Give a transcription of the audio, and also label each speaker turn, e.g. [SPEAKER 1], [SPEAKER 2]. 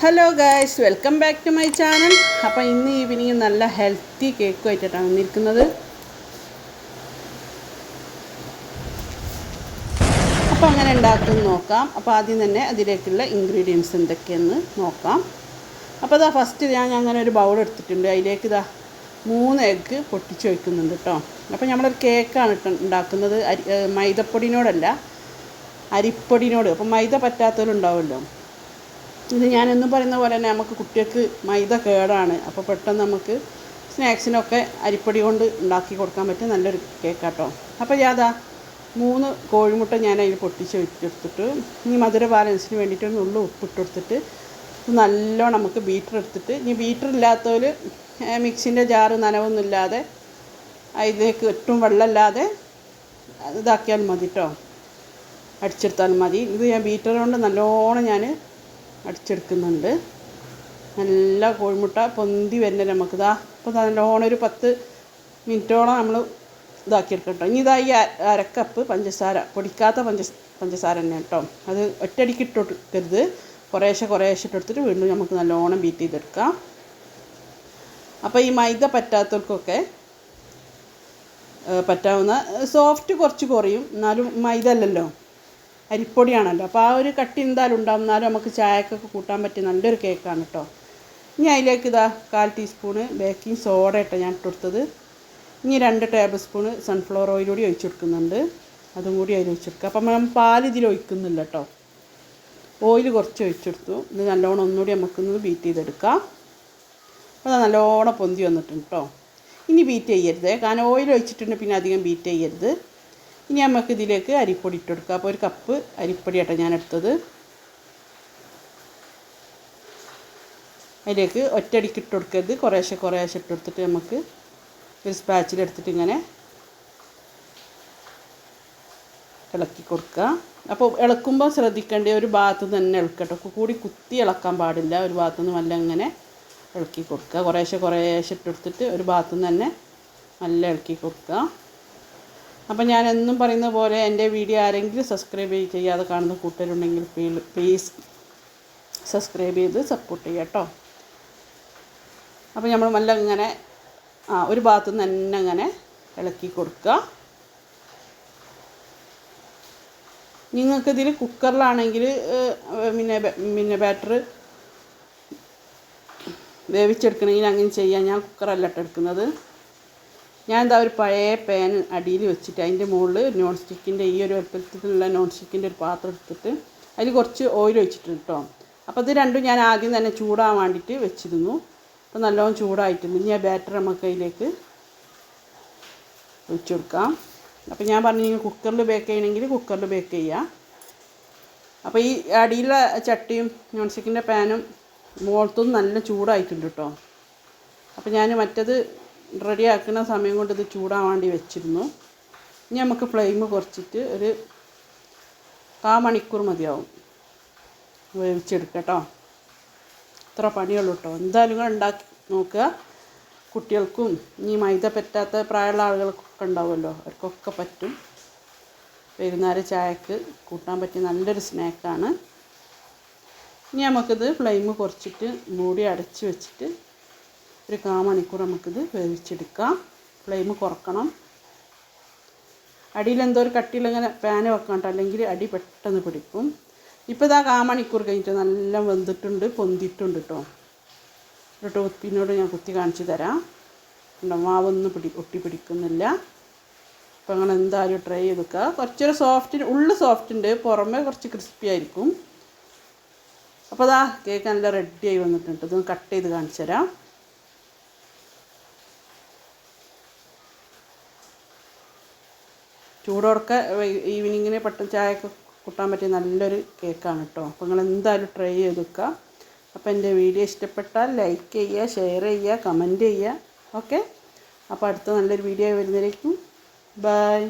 [SPEAKER 1] Hello guys welcome back to my channel അപ്പോൾ ഇന്ന് evening നല്ല ഹെൽത്തി കേക്ക് ആയിട്ടാണ് വന്നിരിക്കുന്നത് അപ്പോൾ അങ്ങനെ ഉണ്ടാക്കുമെന്ന് നോക്കാം. അപ്പോൾ ആദ്യം തന്നെ അതിലേക്കുള്ള ഇൻഗ്രീഡിയൻസ് എന്തൊക്കെയെന്ന് നോക്കാം. അപ്പോൾ അതാ ഫസ്റ്റ് ഞാൻ അങ്ങനെ ഒരു ബൗൾ എടുത്തിട്ടുണ്ട്. അതിലേക്ക് ഇതാ മൂന്ന് എഗ്ഗ് പൊട്ടിച്ച് വയ്ക്കുന്നുണ്ട് കേട്ടോ അപ്പോൾ നമ്മളൊരു കേക്കാണ് ഉണ്ടാക്കുന്നത്. അരി മൈദപ്പൊടിനോടല്ല അരിപ്പൊടിനോട്. അപ്പോൾ മൈദ പറ്റാത്തവരുണ്ടാവുമല്ലോ. ഇത് ഞാനെന്നും പറയുന്ന പോലെ തന്നെ നമുക്ക് കുട്ടികൾക്ക് മൈദ കേടാണ്. അപ്പോൾ പെട്ടെന്ന് നമുക്ക് സ്നാക്സിനൊക്കെ അരിപ്പൊടി കൊണ്ട് ഉണ്ടാക്കി കൊടുക്കാൻ പറ്റിയ നല്ലൊരു കേക്കാട്ടോ. അപ്പോൾ ഞാതാ മൂന്ന് കോഴിമുട്ട ഞാൻ അതിൽ പൊട്ടിച്ച് വെച്ചെടുത്തിട്ട് ഇനി മധുര ബാലൻസിന് വേണ്ടിയിട്ട് ഒരു നുള്ളു ഉപ്പിട്ട് കൊടുത്തിട്ട് നല്ലോണം നമുക്ക് ബീറ്റർ എടുത്തിട്ട് ഇനി ബീറ്റർ ഇല്ലാത്തവർ മിക്സിന്റെ ജാറ് നനവൊന്നും ഇല്ലാതെ അതിലേക്ക് ഒട്ടും വെള്ളമില്ലാതെ ഇതാക്കിയാൽ മതി കേട്ടോ അടിച്ചെടുത്താൽ മതി. ഇത് ഞാൻ ബീറ്റർ കൊണ്ട് നല്ലോണം ഞാൻ അടിച്ചെടുക്കുന്നുണ്ട്. നല്ല കോഴിമുട്ട പൊന്തി വരുന്ന നമുക്ക്. ഇതാ ഇപ്പോൾ നല്ലോണം ഒരു പത്ത് മിനിറ്റോളം നമ്മൾ ഇതാക്കിയെടുക്കട്ടോ ഇനി ഇതായി അരക്കപ്പ് പഞ്ചസാര പൊടിക്കാത്ത പഞ്ച പഞ്ചസാര തന്നെ കേട്ടോ. അത് ഒറ്റയടിക്ക് ഇട്ടെടുക്കരുത്. കുറേശ്ശെ കുറേശ്ശെ ഇട്ടെടുത്തിട്ട് വീണ്ടും നമുക്ക് നല്ലോണം ബീറ്റ് ചെയ്തെടുക്കാം. അപ്പോൾ ഈ മൈദ പറ്റാത്തവർക്കൊക്കെ പറ്റാവുന്ന സോഫ്റ്റ് കുറച്ച് കുറയും. എന്നാലും മൈദ അല്ലല്ലോ. അരിപ്പൊടിയാണല്ലോ. അപ്പോൾ ആ ഒരു കട്ടി എന്തായാലും ഉണ്ടാവും എന്നാലും നമുക്ക് ചായക്കൊക്കെ കൂട്ടാൻ പറ്റിയ നല്ലൊരു കേക്കാണ് കേട്ടോ ഇനി അതിലേക്ക് ഇതാ കാൽ ടീസ്പൂണ് ബേക്കിംഗ് സോഡ ഇട്ടോ ഞാൻ ഇട്ടെടുത്തത് ഇനി രണ്ട് ടേബിൾ സ്പൂണ് സൺഫ്ലവർ ഓയിൽ കൂടി ഒഴിച്ച് കൊടുക്കുന്നുണ്ട്. അതും കൂടി അതിൽ ഒഴിച്ചെടുക്കുക അപ്പം നമ്മൾ പാൽ ഇതിൽ ഒഴിക്കുന്നില്ല കേട്ടോ ഓയിൽ കുറച്ച് ഒഴിച്ചെടുത്തു ഇത് നല്ലോണം ഒന്നുകൂടി നമുക്കൊന്ന് ബീറ്റ് ചെയ്തെടുക്കാം. അത് നല്ലോണം പൊന്തി വന്നിട്ടുണ്ട് കേട്ടോ ഇനി ബീറ്റ് ചെയ്യരുത്. കാരണം ഓയിൽ ഒഴിച്ചിട്ടുണ്ട് പിന്നെ അധികം ബീറ്റ് ചെയ്യരുത്. ഇനി നമുക്ക് ഇതിലേക്ക് അരിപ്പൊടി ഇട്ട് കൊടുക്കുക അപ്പോൾ ഒരു കപ്പ് അരിപ്പൊടി ആട്ടോ ഞാൻ എടുത്തത്. അതിലേക്ക് ഒറ്റടിക്ക് ഇട്ട് കൊടുക്കരുത്. കുറേശ്ശെ കുറേശ്ശെ ഇട്ട് കൊടുത്തിട്ട് നമുക്ക് ഒരു സ്പാച്ചിൽ എടുത്തിട്ട് ഇങ്ങനെ ഇളക്കി കൊടുക്കുക. അപ്പോൾ ഇളക്കുമ്പോൾ ശ്രദ്ധിക്കേണ്ട ഒരു ഭാഗത്ത് തന്നെ ഇളക്കട്ടോ കൂടി കുത്തി ഇളക്കാൻ പാടില്ല. ഒരു ഭാഗത്തു നിന്ന് നല്ല ഇങ്ങനെ ഇളക്കി കൊടുക്കുക. കുറേശ്ശെ കുറേശ്ശെ ഇട്ട് കൊടുത്തിട്ട് ഒരു ഭാഗത്തു നിന്ന് തന്നെ നല്ല ഇളക്കി കൊടുക്കുക. അപ്പം ഞാൻ എന്നും പറയുന്ന പോലെ എന്റെ വീഡിയോ ആരെങ്കിലും സബ്സ്ക്രൈബ് ചെയ്യാതെ കാണുന്ന കൂട്ടരുണ്ടെങ്കിൽ പ്ലീസ് സബ്സ്ക്രൈബ് ചെയ്ത് സപ്പോർട്ട് ചെയ്യുക കേട്ടോ. അപ്പോൾ നമ്മൾ നല്ല ഇങ്ങനെ ആ ഒരു ഭാഗത്തു നിന്ന് തന്നെ ഇങ്ങനെ ഇളക്കി കൊടുക്കുക. നിങ്ങൾക്കിതിൽ കുക്കറിലാണെങ്കിൽ പിന്നെ പിന്നെ ബാറ്റർ വേവിച്ചെടുക്കണമെങ്കിൽ അങ്ങനെ ചെയ്യാം. ഞാൻ കുക്കറല്ല കേട്ടോ എടുക്കുന്നത്. ഞാൻ എന്താ ഒരു പഴയ പാൻ അടിയിൽ വെച്ചിട്ട് അതിന്റെ മുകളിൽ നോൺ സ്റ്റിക്കിന്റെ ഈ ഒരു വലുപ്പത്തിലുള്ള നോൺ സ്റ്റിക്കിന്റെ ഒരു പാത്രം എടുത്തിട്ട് അതിൽ കുറച്ച് ഓയിൽ ഒഴിച്ചിട്ടുണ്ട് കേട്ടോ അപ്പോൾ ഇത് രണ്ടും ഞാൻ ആദ്യം തന്നെ ചൂടാൻ വേണ്ടിയിട്ട് വെച്ചിരുന്നു. അപ്പോൾ നല്ലോണം ചൂടായിട്ടുണ്ട്. ഇനി ആ ബാറ്റർ നമുക്ക് അതിലേക്ക് ഒഴിച്ചു കൊടുക്കാം. അപ്പോൾ ഞാൻ പറഞ്ഞു കുക്കറിൽ ബേക്ക് ചെയ്യണമെങ്കിൽ കുക്കറിൽ ബേക്ക് ചെയ്യാം. അപ്പോൾ ഈ അടിയിലെ ചട്ടിയും നോൺ സ്റ്റിക്കിന്റെ പാനും മുകളത്തും നല്ല ചൂടായിട്ടുണ്ട് കേട്ടോ അപ്പോൾ ഞാൻ മറ്റത് റെഡി ആക്കുന്ന സമയം കൊണ്ട് ഇത് ചൂടാൻ വേണ്ടി വെച്ചിരുന്നു. ഇനി നമുക്ക് ഫ്ലെയിം കുറച്ചിട്ട് ഒരു കാ മണിക്കൂർ മതിയാവും. വേവിച്ചെടുക്കട്ടോ. ഇത്ര പണിയുള്ളൂ കേട്ടോ എന്തായാലും ഉണ്ടാക്കി നോക്കുക. കുട്ടികൾക്കും ഇനി മൈദ പറ്റാത്ത പ്രായമുള്ള ആളുകൾക്കൊക്കെ ഉണ്ടാവുമല്ലോ. അവർക്കൊക്കെ പറ്റും. വൈകുന്നേരം ചായക്ക് കൂട്ടാൻ പറ്റിയ നല്ലൊരു സ്നാക്കാണ്. ഇനി നമുക്കിത് ഫ്ലെയിം കുറച്ചിട്ട് മൂടി അടച്ച് വെച്ചിട്ട് ഒരു കാ മണിക്കൂർ നമുക്കിത് വേവിച്ചെടുക്കാം. ഫ്ലെയിം കുറക്കണം. അടിയിൽ എന്തോ ഒരു കട്ടിയിലിങ്ങനെ പാന് വെക്കാണ്ട് അല്ലെങ്കിൽ അടി പെട്ടെന്ന് പിടിക്കും. ഇപ്പോൾ ഇതാ കാ മണിക്കൂർ കഴിഞ്ഞിട്ട് നല്ല വെന്തിട്ടുണ്ട് പൊന്തിയിട്ടുണ്ട് കേട്ടോ ഒരു ടോപ്പിനോട് ഞാൻ കുത്തി കാണിച്ചു തരാം. മാവൊന്നും പിടി ഒട്ടി പിടിക്കുന്നില്ല. അപ്പോൾ അങ്ങനെ എന്തായാലും ട്രൈ ചെയ്തെടുക്കുക. കുറച്ചൊരു സോഫ്റ്റ് ഉള്ളു സോഫ്റ്റ് ഉണ്ട്. പുറമേ കുറച്ച് ക്രിസ്പി ആയിരിക്കും. അപ്പോൾ അതാ കേക്ക് നല്ല റെഡിയായി വന്നിട്ടുണ്ട്. ഇതൊന്ന് കട്ട് ചെയ്ത് കാണിച്ചു തരാം. ചൂടോടൊക്കെ ഈവനിങ്ങിന് പെട്ടെന്ന് ചായയൊക്കെ കൂട്ടാൻ പറ്റിയ നല്ലൊരു കേക്കാണ് കേട്ടോ അപ്പോൾ നിങ്ങൾ എന്തായാലും ട്രൈ ചെയ്ത് വെക്കുക അപ്പോൾ എന്റെ വീഡിയോ ഇഷ്ടപ്പെട്ടാൽ ലൈക്ക് ചെയ്യുക ഷെയർ ചെയ്യുക കമന്റ് ചെയ്യുക. ഓക്കെ? അപ്പോൾ അടുത്ത നല്ലൊരു വീഡിയോ വരുന്നതിലേക്കും ബൈ.